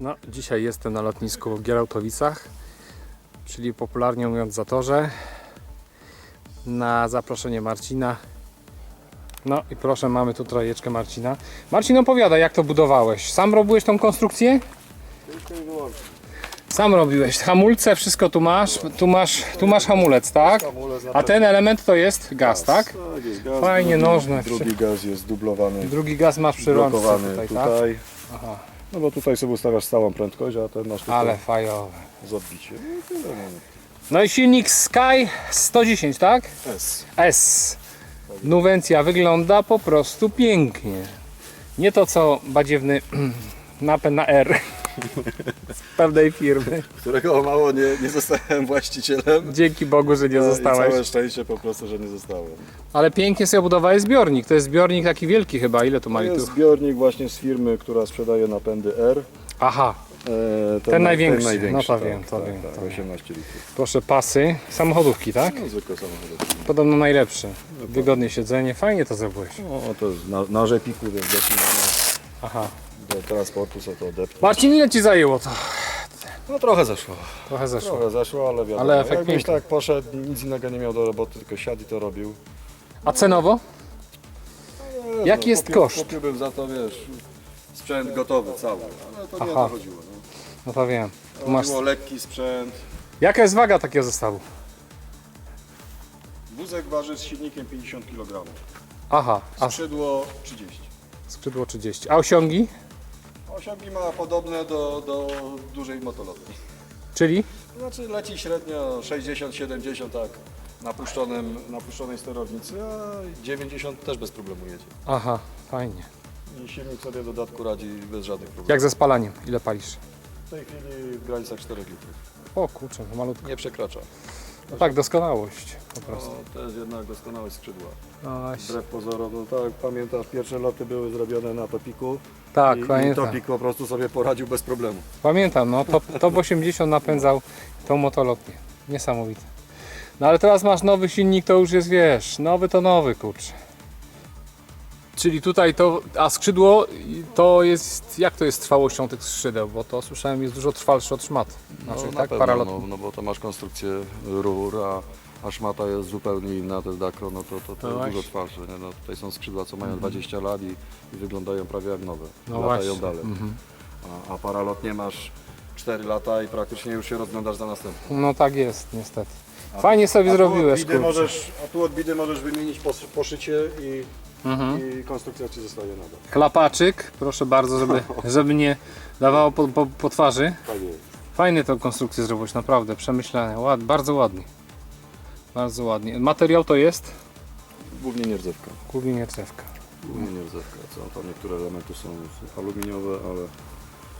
No, dzisiaj jestem na lotnisku w Gierałtowicach, czyli popularnie mówiąc Zatorze, na zaproszenie Marcina. No i proszę, mamy tu trajeczkę Marcina. Marcin opowiada, jak to budowałeś. Sam robiłeś tą konstrukcję? Sam robiłeś. Hamulce, wszystko tu masz. Tu masz, tu masz hamulec, tak? A ten element to jest gaz, tak? Tak, jest gaz. Fajnie, nożne. Drugi gaz jest dublowany, Drugi gaz masz przy rączce blokowany tutaj, tutaj. tak? Aha, No bo tutaj sobie ustawiasz stałą prędkość, a ten masz tylko ale fajowe. z odbiciem. No i tyle. No. No i silnik Sky 110, tak? S. S. Nuwencja wygląda po prostu pięknie. Nie to co badziewny napęd na R z pewnej firmy. Którego o mało nie, nie zostałem właścicielem. Dzięki Bogu, że nie No I zostałeś. całe szczęście po prostu, że nie zostałem. Ale pięknie sobie budowałeś zbiornik. To jest zbiornik taki wielki chyba. Ile tu To ma jest litrów? zbiornik właśnie z firmy, która sprzedaje napędy R. Aha, E, Ten największy. No to tak, wiem, to tak, wiem, Tak, to wiem. 18 litrów. proszę pasy. Samochodówki, tak? No, zwykłe samochody. Podobno najlepsze. Wygodnie siedzenie. Fajnie to zrobiłeś. No to jest na, na rzepiku, więc Aha. Do transportu sobie to odepnąć. Marcin, ile Ci zajęło to? No trochę zeszło. Trochę zeszło. Trochę zeszło, ale wiadomo. Ale efekt Jakbyś piękny. tak poszedł, nic innego nie miał do roboty, tylko siadł i to robił. A cenowo? Nie, Jaki jest kupił, koszt? Kupiłbym za to, wiesz, sprzęt gotowy cały, ale to nie Aha. o to chodziło. No. No to wiem. Tu masz... Chodziło lekki sprzęt. Jaka jest waga takiego zestawu? Wózek waży z silnikiem 50 kg. Aha, a Skrzydło 30. skrzydło 30. A osiągi? Osiągi ma podobne do, do dużej motolotni. Czyli? Znaczy leci średnio 60-70 tak na, puszczonym, na puszczonej sterownicy, a 90 też bez problemu jedzie. Aha, fajnie. I silnik sobie w dodatku radzi bez żadnych problemów. Jak ze spalaniem? Ile palisz? W tej chwili w granicach 4 litrów. O kurczę, to malutko. Nie przekracza. No tak, doskonałość po prostu. No, to jest jednak doskonałe skrzydła. No właśnie. Wbrew pozorom, no tak, pamiętasz, pierwsze loty były zrobione na topiku. Tak, i, i pamiętam. topik po prostu sobie poradził bez problemu. Pamiętam, no top, top 80 napędzał tą motolotnię. Niesamowite. No ale teraz masz nowy silnik, to już jest, wiesz, nowy to nowy, kurczę. Czyli tutaj to, a skrzydło to jest, jak to jest trwałością tych skrzydeł? Bo to słyszałem jest dużo trwalsze od szmat. Znaczy, no, na tak, pewno, no, no bo to masz konstrukcję rur, a, a szmata jest zupełnie inna, to jest dakro, no to, to, to No jest właśnie. dużo trwalsze. Nie? No, tutaj są skrzydła, co mają 20 lat i, i wyglądają prawie jak nowe. No Latają właśnie. dalej. Mhm. A, a paralotnie masz 4 lata i praktycznie już się rozglądasz za następnym. No tak jest, niestety. Fajnie sobie zrobiłeś, tu bidy kurczę. możesz, A tu od bidy możesz wymienić pos- poszycie i, Mhm. i konstrukcja Ci zostaje nadal. Klapaczyk, proszę bardzo, żeby, żeby nie dawało po, po, po twarzy. Tak jest. Fajnie tą konstrukcję zrobić, naprawdę, przemyślane, ład, bardzo ładnie. Bardzo ładnie. Materiał to jest? Głównie nierdzewka. Głównie niecewka. Głównie nierdzewka. Co tam niektóre elementy są aluminiowe, ale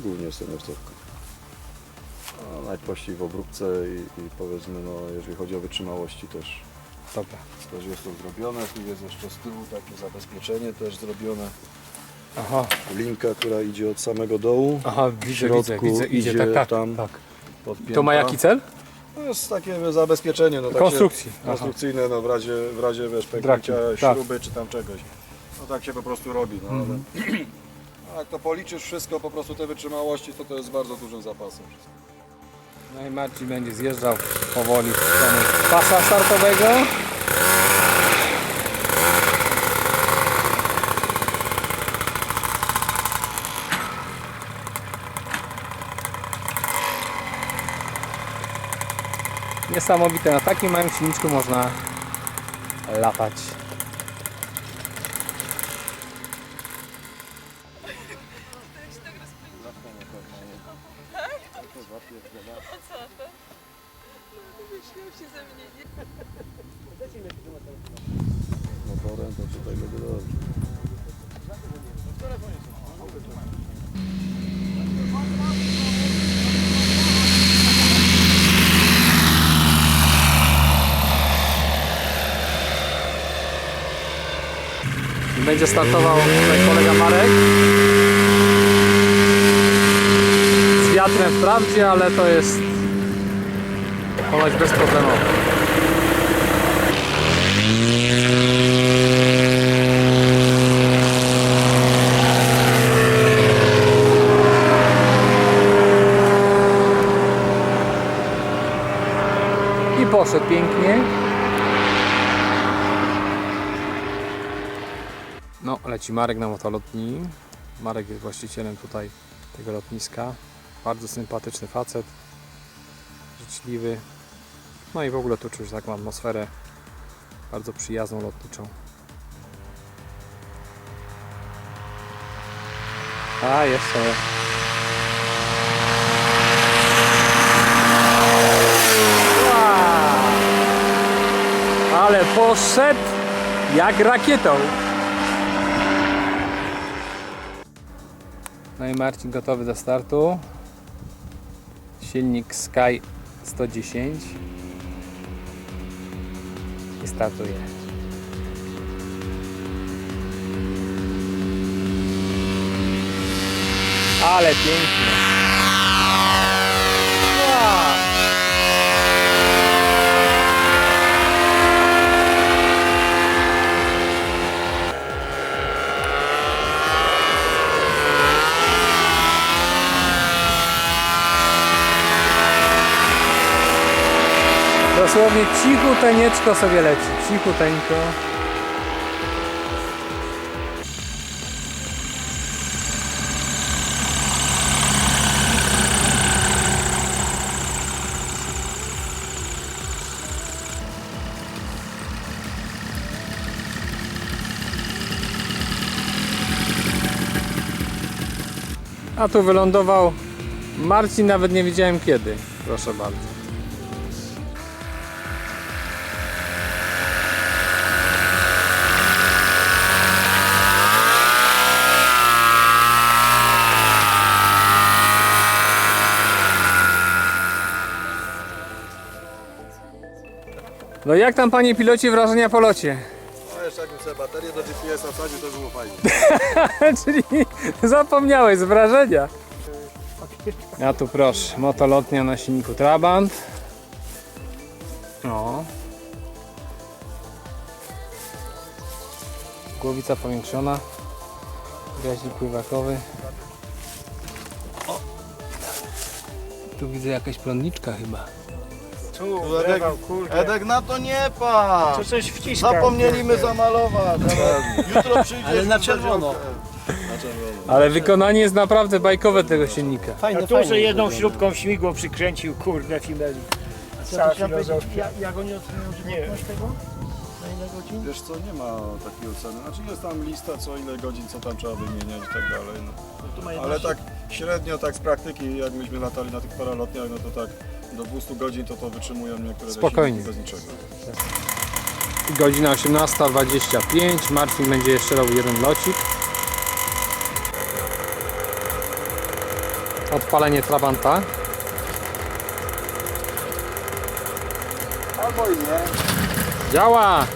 głównie jest to nierdzewka. A najprościej w obróbce i, i powiedzmy, no, jeżeli chodzi o wytrzymałości też, Dobra. też jest to zrobione. Tu jest jeszcze z tyłu takie zabezpieczenie też zrobione. Aha, Linka, która idzie od samego dołu. aha, W widzę, środku widzę, widzę, idzie, idzie tak, tak, tam tak. podpięta. To ma jaki cel? To jest takie zabezpieczenie. No, takie Konstrukcji. Aha. Konstrukcyjne, no w razie, w razie wiesz, pęknięcia tak. śruby czy tam czegoś. No tak się po prostu robi. No, Mhm. ale a jak to policzysz wszystko, po prostu te wytrzymałości, to to jest bardzo dużym zapasem. No i Marcin będzie zjeżdżał powoli stronę pasa startowego. Niesamowite, na takim małym silniczku można latać. Motorem to tutaj będzie dobrze. Będzie startował tutaj kolega Marek. Z wiatrem wprawdzie, ale to jest ponoć bezproblemowe. poszedł pięknie. No, leci Marek na motolotni. Marek jest właścicielem tutaj tego lotniska. Bardzo sympatyczny facet. Życzliwy. No i w ogóle tu czuć taką atmosferę bardzo przyjazną lotniczą. A, jeszcze. Ale poszedł jak rakietą. No i Marcin gotowy do startu. Silnik Sky 110 i startuje. Ale pięknie. Dosłownie cichuteńeczko sobie leci. Cichuteńko. A tu wylądował Marcin, nawet nie wiedziałem kiedy. Proszę bardzo. No jak tam panie pilocie wrażenia po locie? No jeszcze jakbym sobie baterię do GPS-a wsadził, to było fajnie. Czyli zapomniałeś z wrażenia. A tu proszę, motolotnia na silniku Trabant. O. Głowica powiększona. Gaźnik pływakowy. O. Tu widzę jakaś prądniczka chyba. Tu, Edek, lewał, kurde. Edek na to nie patrz! To coś wciska. Zapomnieliśmy kurde. zamalować. Jutro przyjdzie. Ale na czerwono. Ale wykonanie jest naprawdę bajkowe tego silnika. Fajne, ja tu, że jedną śrubką śmigło przykręcił, kurde, Fimeli. Cała filozofia. Ja, jak oni oceniają Nie. żywotność tego? Na ile godzin? Wiesz co, nie ma takiej oceny. Znaczy jest tam lista, co ile godzin, co tam trzeba wymieniać i tak dalej. No. Tu ma Ale 11. tak średnio, tak z praktyki, jak myśmy latali na tych paralotniach, no to tak do 200 godzin to to wytrzymują niektóre Spokojnie. bez niczego. Godzina 18.25. Marcin będzie jeszcze robił jeden locik. Odpalenie Trabanta. Albo i nie. Działa!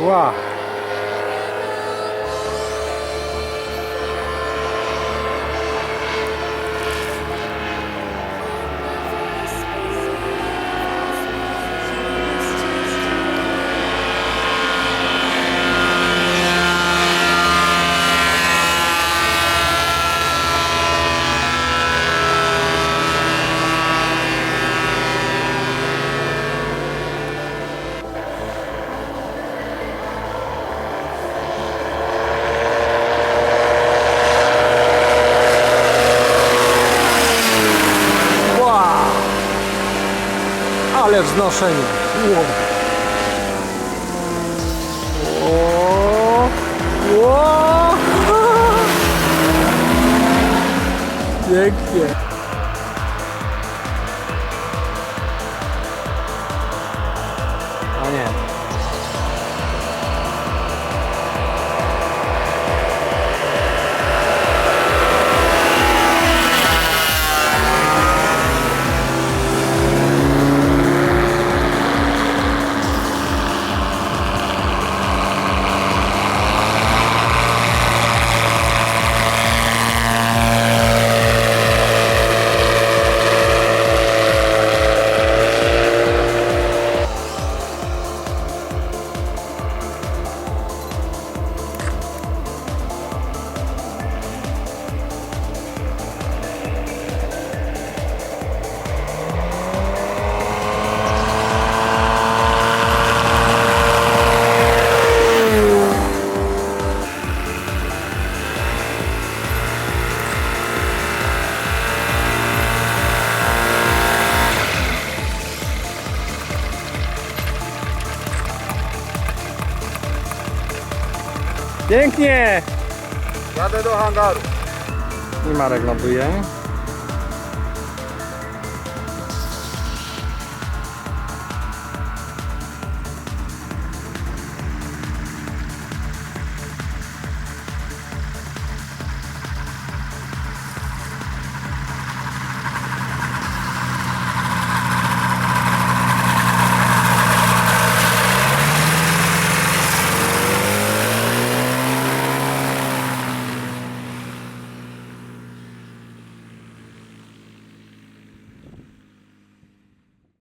увага! Ale wznoszenie. Ło. Ło. Ło. Pięknie. Pięknie! Jadę do hangaru. I Marek ląduje.